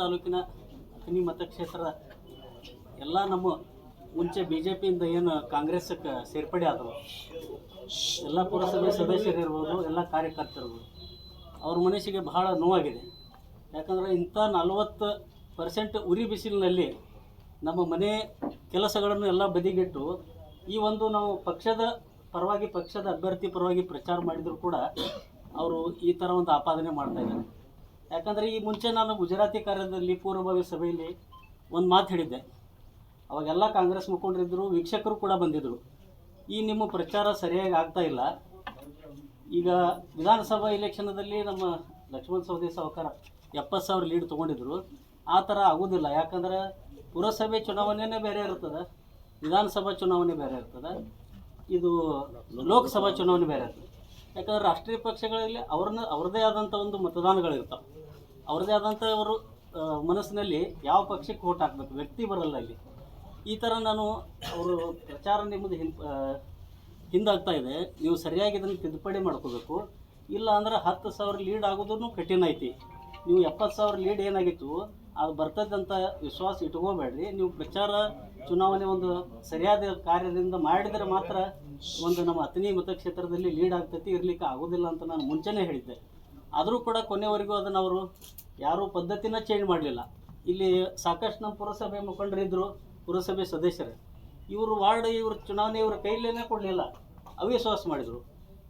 ತಾಲೂಕಿನ ಅಥಣಿ ಮತಕ್ಷೇತ್ರ ಎಲ್ಲ ನಮ್ಮ ಮುಂಚೆ ಬಿ ಜೆ ಪಿಯಿಂದ ಏನು ಕಾಂಗ್ರೆಸ್ಗೆ ಸೇರ್ಪಡೆ ಆದವು. ಎಲ್ಲ ಪುರಸಭೆ ಸದಸ್ಯರಿರ್ಬೋದು ಎಲ್ಲ ಕಾರ್ಯಕರ್ತರಿರ್ಬೋದು ಅವ್ರ ಮನಸ್ಸಿಗೆ ಬಹಳ ನೋವಾಗಿದೆ. ಯಾಕಂದರೆ ಇಂಥ ನಲವತ್ತು ಪರ್ಸೆಂಟ್ ಉರಿ ಬಿಸಿಲಿನಲ್ಲಿ ನಮ್ಮ ಮನೆ ಕೆಲಸಗಳನ್ನು ಎಲ್ಲ ಬದಿಗಿಟ್ಟು ಈ ಒಂದು ನಾವು ಪಕ್ಷದ ಪರವಾಗಿ, ಪಕ್ಷದ ಅಭ್ಯರ್ಥಿ ಪರವಾಗಿ ಪ್ರಚಾರ ಮಾಡಿದರೂ ಕೂಡ ಅವರು ಈ ಥರ ಒಂದು ಆಪಾದನೆ ಮಾಡ್ತಾ ಇದ್ದಾರೆ. ಯಾಕಂದರೆ ಈ ಮುಂಚೆ ನಾನು ಗುಜರಾತಿ ಕಾರ್ಯದಲ್ಲಿ ಪೂರ್ವಭಾವಿ ಸಭೆಯಲ್ಲಿ ಒಂದು ಮಾತು ಹೇಳಿದ್ದೆ. ಅವಾಗೆಲ್ಲ ಕಾಂಗ್ರೆಸ್ ಮುಖಂಡರಿದ್ದರು ವೀಕ್ಷಕರು ಕೂಡ ಬಂದಿದ್ದರು ಈ ನಿಮ್ಮ ಪ್ರಚಾರ ಸರಿಯಾಗಿ ಆಗ್ತಾ ಇಲ್ಲ. ಈಗ ವಿಧಾನಸಭಾ ಇಲೆಕ್ಷನ್ದಲ್ಲಿ ನಮ್ಮ ಲಕ್ಷ್ಮಣ ಸವದಿ ಸಾವುಕಾರ ಎಪ್ಪತ್ತು ಸಾವಿರ ಲೀಡ್ ತೊಗೊಂಡಿದ್ರು. ಆ ಥರ ಆಗೋದಿಲ್ಲ. ಯಾಕಂದ್ರೆ ಪುರಸಭೆ ಚುನಾವಣೆನೇ ಬೇರೆ ಇರ್ತದೆ. ವಿಧಾನಸಭಾ ಚುನಾವಣೆ ಬೇರೆ ಇರ್ತದೆ. ಇದು ಲೋಕಸಭಾ ಚುನಾವಣೆ ಬೇರೆ ಇರ್ತದೆ. ಯಾಕಂದ್ರೆ ರಾಷ್ಟ್ರೀಯ ಪಕ್ಷಗಳಲ್ಲಿ ಅವ್ರನ್ನ ಅವ್ರದ್ದೇ ಆದಂಥ ಒಂದು ಮತದಾನಗಳಿರ್ತಾವೆ. ಅವ್ರದ್ದೇ ಆದಂಥ ಅವರು ಮನಸ್ಸಿನಲ್ಲಿ ಯಾವ ಪಕ್ಷಕ್ಕೆ ಓಟ್ ಹಾಕ್ಬೇಕು? ವ್ಯಕ್ತಿ ಬರಲ್ಲ ಅಲ್ಲಿ. ಈ ಥರ ನಾನು ಅವರು ಪ್ರಚಾರ ನಿಮ್ಮದು ಹಿಂ ಹಿಂದಾಗ್ತಾ ಇದೆ. ನೀವು ಸರಿಯಾಗಿ ಇದನ್ನು ತಿದ್ದುಪಡಿ ಮಾಡ್ಕೋಬೇಕು. ಇಲ್ಲ ಅಂದ್ರೆ ಹತ್ತು ಸಾವಿರ ಲೀಡ್ ಆಗೋದನ್ನು ಕಠಿಣ ಐತಿ. ನೀವು ಎಪ್ಪತ್ತು ಸಾವಿರ ಲೀಡ್ ಏನಾಗಿತ್ತು? ಅದು ಬರ್ತದಂತ ವಿಶ್ವಾಸ ಇಟ್ಕೋಬೇಡ್ರಿ. ನೀವು ಪ್ರಚಾರ ಚುನಾವಣೆ ಒಂದು ಸರಿಯಾದ ಕಾರ್ಯದಿಂದ ಮಾಡಿದರೆ ಮಾತ್ರ ಒಂದು ನಮ್ಮ ಅಥಣಿ ಮತಕ್ಷೇತ್ರದಲ್ಲಿ ಲೀಡ್ ಆಗ್ತೈತಿ, ಇರಲಿಕ್ಕೆ ಆಗೋದಿಲ್ಲ ಅಂತ ನಾನು ಮುಂಚೆನೇ ಹೇಳಿದ್ದೆ. ಆದರೂ ಕೂಡ ಕೊನೆವರೆಗೂ ಅದನ್ನು ಅವರು ಯಾರೂ ಪದ್ಧತಿನ ಚೇಂಜ್ ಮಾಡಲಿಲ್ಲ. ಇಲ್ಲಿ ಸಾಕಷ್ಟು ನಮ್ಮ ಪುರಸಭೆ ಮುಖಂಡರಿದ್ದರು ಪುರಸಭೆ ಸದಸ್ಯರು. ಇವರು ವಾರ್ಡ್, ಇವ್ರ ಚುನಾವಣೆ ಇವರ ಕೈಲೇ ಕೊಡಲಿಲ್ಲ. ಅವಿಶ್ವಾಸ ಮಾಡಿದರು.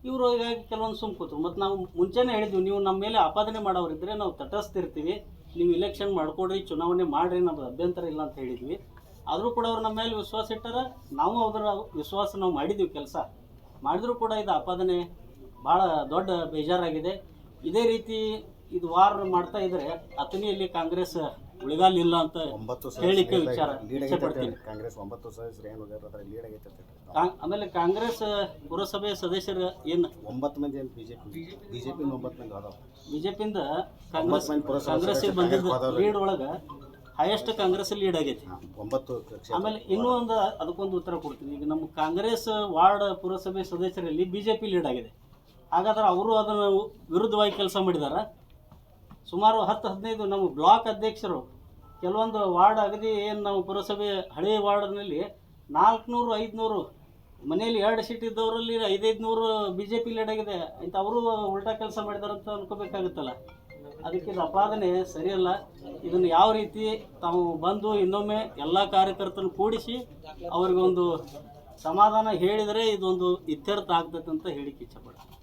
ಇವರು ಹೀಗಾಗಿ ಕೆಲವೊಂದು ಸುಮ್ ಕೂತರು ಮತ್ತು ನಾವು ಮುಂಚೆನೇ ಹೇಳಿದ್ವಿ, ನೀವು ನಮ್ಮ ಮೇಲೆ ಆಪಾದನೆ ಮಾಡೋರಿದ್ದರೆ ನಾವು ತಟಸ್ಥಿರ್ತೀವಿ ನೀವು ಇಲೆಕ್ಷನ್ ಮಾಡ್ಕೊಡ್ರಿ, ಚುನಾವಣೆ ಮಾಡಿರಿ ನಮ್ದು ಅಭ್ಯಂತರ ಇಲ್ಲ ಅಂತ ಹೇಳಿದ್ವಿ. ಆದರೂ ಕೂಡ ಅವ್ರು ನಮ್ಮ ಮೇಲೆ ವಿಶ್ವಾಸ ಇಟ್ಟಾರ. ನಾವು ಅದರ ವಿಶ್ವಾಸ ನಾವು ಮಾಡಿದ್ದೀವಿ ಕೆಲಸ. ಮಾಡಿದರೂ ಕೂಡ ಇದು ಆಪಾದನೆ ಭಾಳ ದೊಡ್ಡ ಬೇಜಾರಾಗಿದೆ. ಇದೇ ರೀತಿ ಇದು ವಾರ ಮಾಡ್ತಾ ಇದ್ರೆ ಅಥಣಿಯಲ್ಲಿ ಕಾಂಗ್ರೆಸ್ ಉಳಿಗಾಲ ಇಲ್ಲ ಅಂತ ಒಂಬತ್ತು ಹೇಳಿಕೆ ವಿಚಾರ ಇಚ್ಛೆ ಪಡ್ತೀನಿ ಕಾಂಗ್ರೆಸ್ ಒಂಬತ್ತು ಸದಸ್ಯರು ಏನು ಲೀಡ್ ಆಗೈತೆ ಅಂತ ಹೇಳ್ತಾರೆ. ಕಾಂಗ್- ಆಮೇಲೆ ಕಾಂಗ್ರೆಸ್ ಪುರಸಭೆ ಸದಸ್ಯರು ಏನು? ಒಂಬತ್ತು ಮಂದಿ ಅಂತ ಬಿಜೆಪಿ ಬಿಜೆಪಿ ಒಂಬತ್ತು ಮಂದಿ ಅದಾವ. ಬಿಜೆಪಿಯಿಂದ ಕಾಂಗ್ರೆಸ್ ಒಂಬತ್ತು ಮಂದಿ ಪುರಸಭೆ ಕಾಂಗ್ರೆಸ್ ಸದಸ್ಯರು ಬಂದಿದ್ದ ಕಾಂಗ್ರೆಸ್ ಲೀಡ್ ಒಳಗೆ ಹೈಯೆಸ್ಟ್ ಕಾಂಗ್ರೆಸ್ ಲೀಡ್ ಆಗೈತಿ. ಹಾ, ಒಂಬತ್ತು ಕ್ಷೇತ್ರ. ಆಮೇಲೆ ಇನ್ನೂ ಒಂದು ಅದಕ್ಕೊಂದು ಉತ್ತರ ಕೊಡ್ತೀನಿ. ಈಗ ನಮ್ಮ ಕಾಂಗ್ರೆಸ್ ವಾರ್ಡ್ ಪುರಸಭೆ ಸದಸ್ಯರಲ್ಲಿ ಬಿಜೆಪಿ ಲೀಡ್ ಆಗಿದೆ. ಹಾಗಾದ್ರೆ ಅವರು ಅದನ್ನು ವಿರುದ್ಧವಾಗಿ ಕೆಲಸ ಮಾಡಿದಾರ. ಸುಮಾರು ಹತ್ತು ಹದಿನೈದು ನಮ್ಮ ಬ್ಲಾಕ್ ಅಧ್ಯಕ್ಷರು, ಕೆಲವೊಂದು ವಾರ್ಡ್ ಅಗದಿ ಏನು ನಾವು ಪುರಸಭೆ ಹಳೆ ವಾರ್ಡ್ನಲ್ಲಿ ನಾಲ್ಕುನೂರು, ಐದುನೂರು, ಮನೆಯಲ್ಲಿ ಎರಡು ಸೀಟ್ ಇದ್ದವರಲ್ಲಿ ಐದೈದು ನೂರು ಬಿ ಜೆ ಪಿ ಲೀಡಾಗಿದೆ ಅಂತ ಅವರು ಉಲ್ಟಾ ಕೆಲಸ ಮಾಡಿದಾರಂತ ಅನ್ಕೋಬೇಕಾಗುತ್ತಲ್ಲ. ಅದಕ್ಕೆ ಇದು ಅಪಾದನೆ ಸರಿಯಲ್ಲ. ಇದನ್ನು ಯಾವ ರೀತಿ ತಾವು ಬಂದು ಇನ್ನೊಮ್ಮೆ ಎಲ್ಲ ಕಾರ್ಯಕರ್ತರನ್ನು ಕೂಡಿಸಿ ಅವರಿಗೊಂದು ಸಮಾಧಾನ ಹೇಳಿದರೆ ಇದೊಂದು ಇತ್ಯರ್ಥ ಆಗ್ತದೆ ಅಂತ ಹೇಳಿಕೆ ಇಚ್ಛೆಪಡ್ತೀನಿ